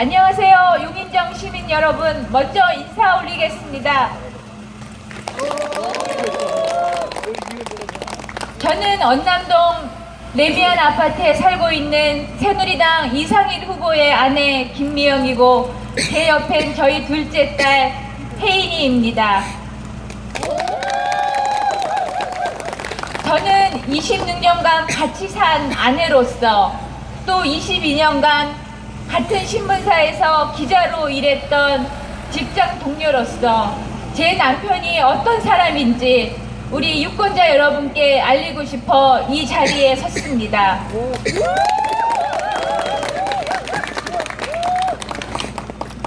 안녕하세요. 용인정 시민 여러분. 먼저 인사 올리겠습니다. 저는 언남동 레미안 아파트에 살고 있는 새누리당 이상일 후보의 아내 김미영이고 제 옆엔 저희 둘째 딸 혜인이입니다. 저는 26년간 같이 산 아내로서 또 22년간 같은 신문사에서 기자로 일했던 직장 동료로서 제 남편이 어떤 사람인지 우리 유권자 여러분께 알리고 싶어 이 자리에 섰습니다.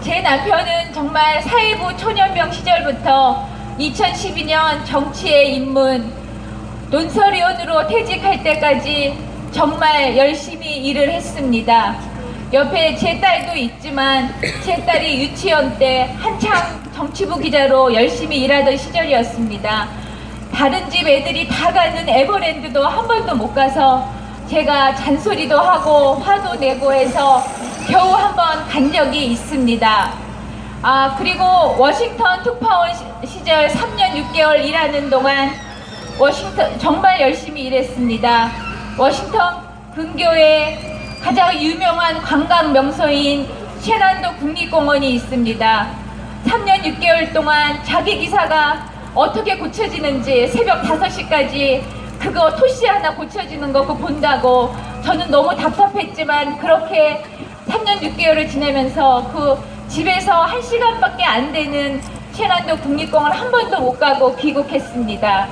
제 남편은 정말 사회부 초년병 시절부터 2012년 정치에 입문, 논설위원으로 퇴직할 때까지 정말 열심히 일을 했습니다. 옆에 제 딸도 있지만 제 딸이 유치원 때 한창 정치부 기자로 열심히 일하던 시절이었습니다. 다른 집 애들이 다 가는 에버랜드도 한 번도 못 가서 제가 잔소리도 하고 화도 내고 해서 겨우 한 번 간 적이 있습니다. 아, 그리고 워싱턴 특파원 시- 시절 3년 6개월 일하는 동안 워싱턴 정말 열심히 일했습니다. 워싱턴 근교에 가장 유명한 관광 명소인 셰난도 국립공원이 있습니다. 3년 6개월 동안 자기 기사가 어떻게 고쳐지는지 새벽 5시까지 그거 토시 하나 고쳐지는 거 본다고 저는 너무 답답했지만 그렇게 3년 6개월을 지내면서 그 집에서 1시간밖에 안 되는 셰난도 국립공원 한 번도 못 가고 귀국했습니다.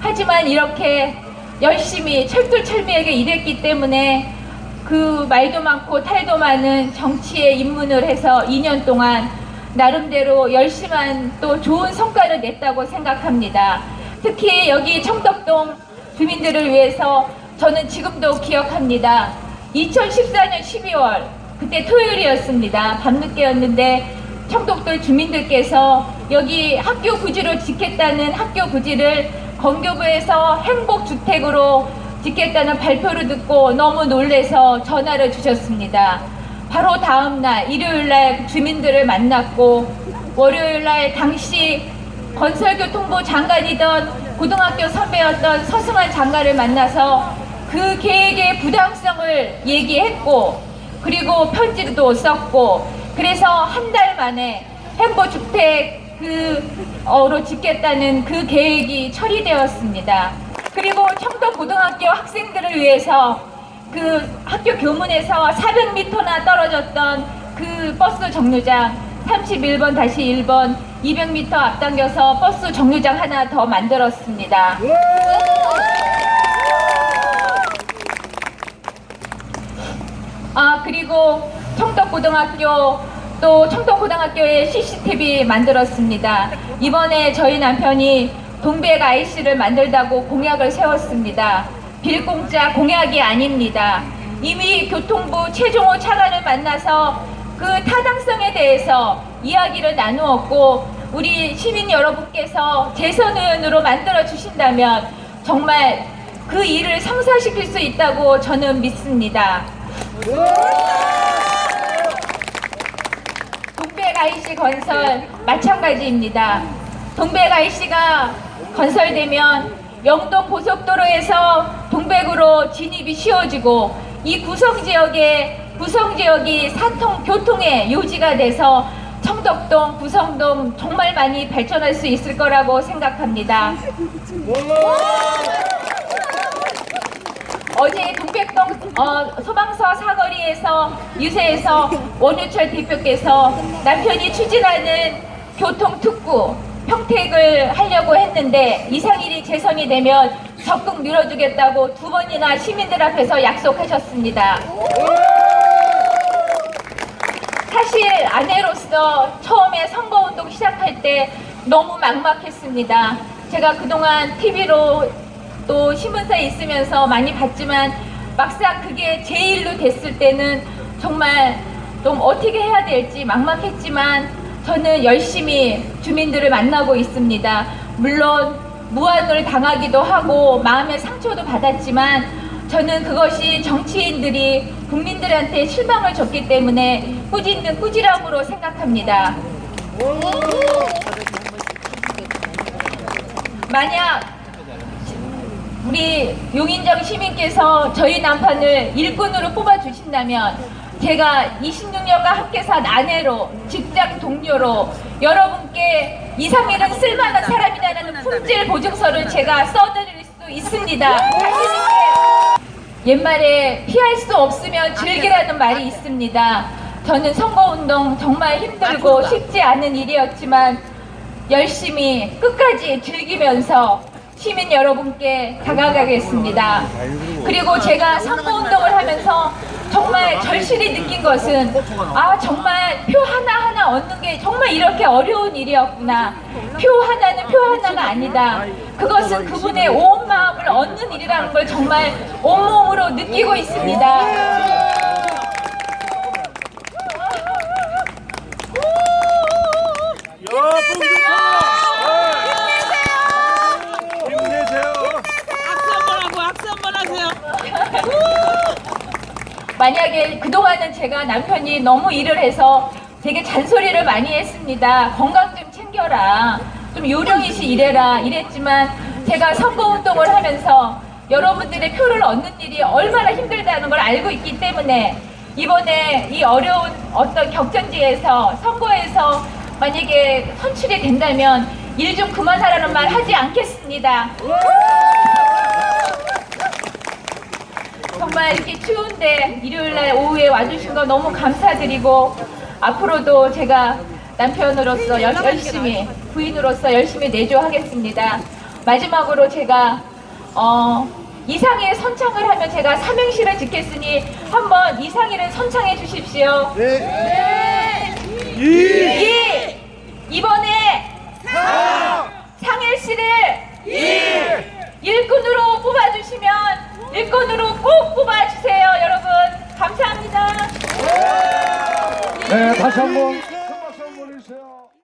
하지만 이렇게 열심히 철두철미하게 일했기 때문에 그 말도 많고 탈도 많은 정치에 입문을 해서 2년 동안 나름대로 열심한 또 좋은 성과를 냈다고 생각합니다. 특히 여기 청덕동 주민들을 위해서 저는 지금도 기억합니다. 2014년 12월 그때 토요일이었습니다. 밤늦게였는데 청독동 주민들께서 여기 학교 부지로 짓겠다는 학교 부지를 건교부에서 행복주택으로 짓겠다는 발표를 듣고 너무 놀래서 전화를 주셨습니다. 바로 다음날 일요일날 주민들을 만났고 월요일날 당시 건설교통부 장관이던 고등학교 선배였던 서승환 장관을 만나서 그 계획의 부당성을 얘기했고 그리고 편지도 썼고 그래서 한 달 만에 행보주택 그 어로 짓겠다는 그 계획이 처리되었습니다. 그리고 청도고등학교 학생들을 위해서 그 학교 교문에서 400m나 떨어졌던 그 버스 정류장 31번 다시 1번 200m 앞당겨서 버스 정류장 하나 더 만들었습니다. 아 그리고 청덕고등학교 또 청덕고등학교에 CCTV 만들었습니다. 이번에 저희 남편이 동백 IC를 만들다고 공약을 세웠습니다. 빌공짜 공약이 아닙니다. 이미 교통부 최종호 차관을 만나서 그 타당성에 대해서 이야기를 나누었고 우리 시민 여러분께서 재선 의원으로 만들어 주신다면 정말 그 일을 성사시킬 수 있다고 저는 믿습니다. 동백 IC 건설 마찬가지입니다. 동백 IC가 건설되면 영동 고속도로에서 동백으로 진입이 쉬워지고 이 구성 지역에 구성 지역이 사통 교통의 요지가 돼서 청덕동, 구성동 정말 많이 발전할 수 있을 거라고 생각합니다. 어제 동백동 어, 소방서 사거리에서 유세에서 원유철 대표께서 남편이 추진하는 교통특구 평택을 하려고 했는데 이상일이 재선이 되면 적극 밀어주겠다고 두 번이나 시민들 앞에서 약속하셨습니다. 사실 아내로서 처음에 선거운동 시작할 때 너무 막막했습니다. 제가 그동안 TV로 또 신문사에 있으면서 많이 봤지만 막상 그게 제 일로 됐을 때는 정말 좀 어떻게 해야 될지 막막했지만 저는 열심히 주민들을 만나고 있습니다. 물론 무안을 당하기도 하고 마음의 상처도 받았지만 저는 그것이 정치인들이 국민들한테 실망을 줬기 때문에 꾸짖는 꾸지람으로 생각합니다. 만약 우리 용인정 시민께서 저희 남편을 일꾼으로 뽑아주신다면 제가 26년간 함께 산 아내로 직장 동료로 여러분께 이상일은 쓸만한 사람이라는 품질 보증서를 제가 써드릴 수 있습니다. 옛말에 피할 수 없으면 즐기라는 말이 있습니다. 저는 선거운동 정말 힘들고 쉽지 않은 일이었지만 열심히 끝까지 즐기면서 시민 여러분께 다가가겠습니다. 그리고 제가 선거운동을 절실히 느낀 것은 아 정말 표 하나 하나 얻는 게 정말 이렇게 어려운 일이었구나. 표 하나는 표 하나가 아니다. 그것은 그분의 온 마음을 얻는 일이라는 걸 정말 온몸으로 느끼고 있습니다. 힘내세요. 악수 한번 하고 악수 한번 하세요. 만약에 그동안은 제가 남편이 너무 일을 해서 되게 잔소리를 많이 했습니다. 건강 좀 챙겨라. 좀 요령이시 일해라. 이랬지만 제가 선거운동을 하면서 여러분들의 표를 얻는 일이 얼마나 힘들다는 걸 알고 있기 때문에 이번에 이 어려운 어떤 격전지에서 선거에서 만약에 선출이 된다면 일 좀 그만하라는 말 하지 않겠습니다. 정말 이렇게 추운데 일요일 날 오후에 와주신 거 너무 감사드리고 앞으로도 제가 남편으로서 열, 열심히 부인으로서 열심히 내조하겠습니다. 마지막으로 제가 어, 이상의 선창을 하면 제가 삼행시를 짓겠으니 한번 이상희를 선창해 주십시오. 이, 이. 이번에 상일 씨를 일꾼으로 뽑아주시면 일꾼으로 꼭 뽑아주세요, 여러분. 감사합니다. 네, 다시 한번